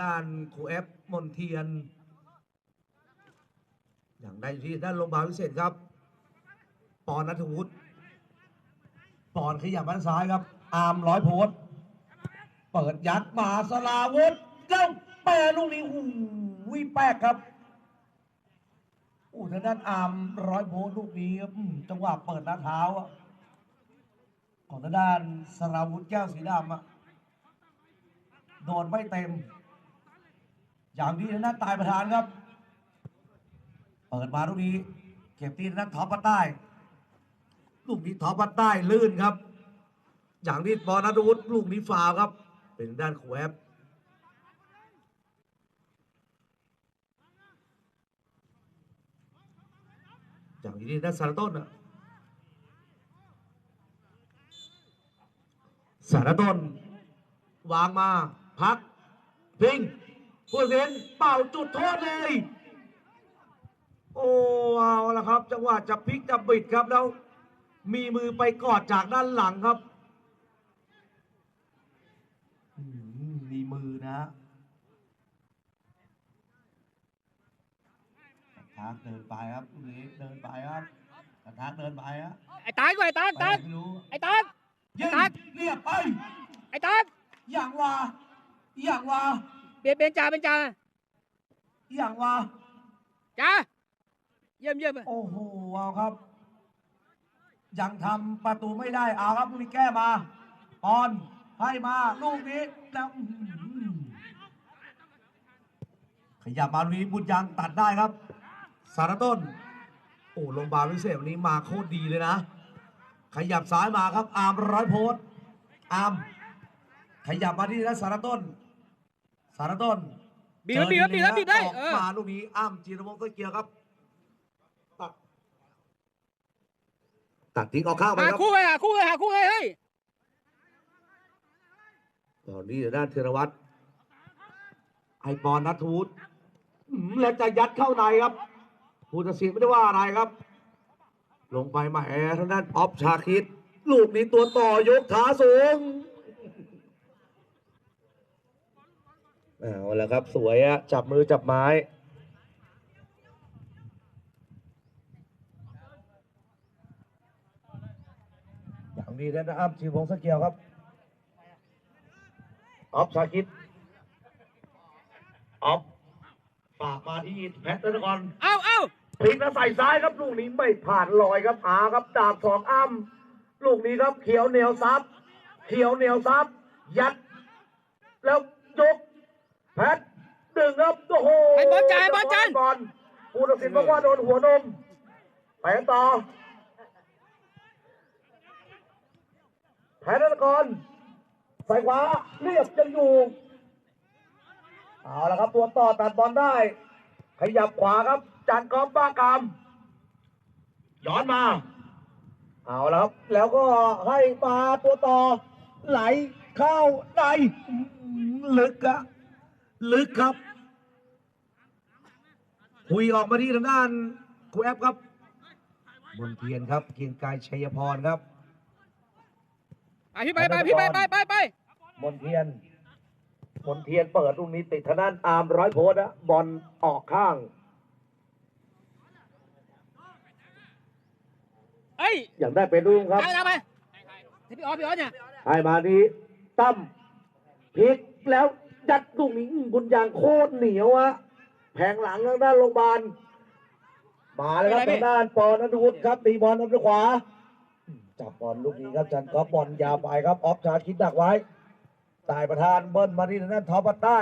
ด้านครูเอฟมนเทียน อย่างได้ที่ด้านโรงพยาบาลพิเศษครับ ปอนนัทวุฒิปอนขยับมาด้านซ้ายครับ อาร์มร้อยโพสเปิดยัดมาสลาวุธเจ้าแปรลูกนี้โอ้โหแปกครับโอ้ทางด้านอาร์มร้อยโพสลูกนี้อืมจังหวะเปิดหน้าเท้าอะของทางด้านสลาวุธแก้วสีดำอะโดนไม่เต็ม อย่างที่ทางด้านตายประธานครับ เปิดมาลูกนี้ เก็บตีทางด้านท็อปปัดใต้ลูกนี้ท็อปปัดใต้ลื่นครับ อย่างที่ปอนัทวุฒิลูกนี้ฟาวครับ เป็นด้านแควบอย่างที่ด้านสารต้นอะสารต้นวางมา พัก พิง ผู้เล่นเป่าจุดโทษเลย โอ้เอาละครับ จังหวะจะพลิกจะบิดครับแล้ว มีมือไปกอดจากด้านหลังครับอืมมีมือนะฮะกระทากเดินไปครับลูกนี้เดินไปครับกระทากเดินไปฮะไอ้ตานก่อนไอ้ตานไปตานไหนไม่รู้ไอ้ตานยิงตัดเรียบไปไอ้ตานอย่างว่าอย่างว่า เปลี่ยนเป็นจ่าเป็นจ่าอย่างว่าจ่าเยี่ยมเยี่ยมโอ้โหเอาครับ ยังทำประตูไม่ได้เอาครับลูกนี้แก้มาปอนให้มาลูกนี้แล้วอื้อหือขยับมาลูกนี้บุญยังตัดได้ครับ สารต้น โอ้ลงบาลพิเศษวันนี้มาโคตรดีเลยนะ ขยับซ้ายมาครับ อาร์มร้อยโพสต์อาร์มขยับมาที่ด้านสารต้น สารต้นบีบแล้วบีบแล้วบีบแล้วบีบได้ออกเออ มาลูกนี้อ้ำจีรวงศ์ต้นเกียวครับ ตัดตัดทิ้งออกข้างไปหาครับ คู่เลยหาคู่เลยหาคู่เลยเฮ้ยตอนนี้ด้านเทรวัตรไอปอนนัทวุฒิอืมแล้วจะยัดเข้าในครับผู้ตัดสินไม่ได้ว่าอะไรครับ ลงไปมาแอร์ทางด้านออฟชาคิด ลูกนี้ตัวต่อยกขาสูง เอาละครับสวยอะจับมือจับไม้ อย่างนี้นะอ้ำชีวงศ์สเกียวครับออฟชาคิดออฟฝากมาที่แพทย์นครเอาเอาพลิกแล้วใส่ซ้ายครับลูกนี้ไม่ผ่านลอยครับอาครับดาบสองอ้ำลูกนี้ครับเขียวเหนียวซับเขียวเหนียวซับยัด แล้วยก แพทย์ดึงครับ โอ้โห ให้บอ ลจ่ายบอลจ่ายบอลผู้ตัดสินบอกว่าโดนหัวนมไปกันต่อแพทย์นครใส่ขวาเรียบยังอยู่เอาละครับตัวต่อตัดบอลได้ ขยับขวาครับจานกอมป้ากรรมย้อนมา เอาละครับแล้วก็ให้มาตัวต่อ ไหลเข้าในอื้อหือลึกอะลึกครับ คุยออกมาที่ทางด้านครูแอฟครับบนเทียนครับเกียงไกรชัยพรครับไปพี่ไปไปพี่ไปไปไปไปมนเทียนมนเทียนเปิดลูกนี้ติดทางด้านอาร์มร้อยโพสต์นะบอลออกข้างเอ้ยอย่างได้เป็นลูกครับตามไปตามไปที่พี่ออสพี่ออสเนี่ยให้มานี้ตั้มพลิกแล้วยัดลูกนี้อื้อบุญยางโคตรเหนียวอะ แผงหลังทางด้านโรงพยาบาลมาแล้วครับทางด้านปอนัทวุฒิครับตีบอลทางด้านขวาจับบอลลูกนี้ครับจันก๊อฟบอลยาวไปครับออฟชาร์จคิดดักไว้ตายประธานเบิ้ลมาที่ทางด้านท็อปปัดใต้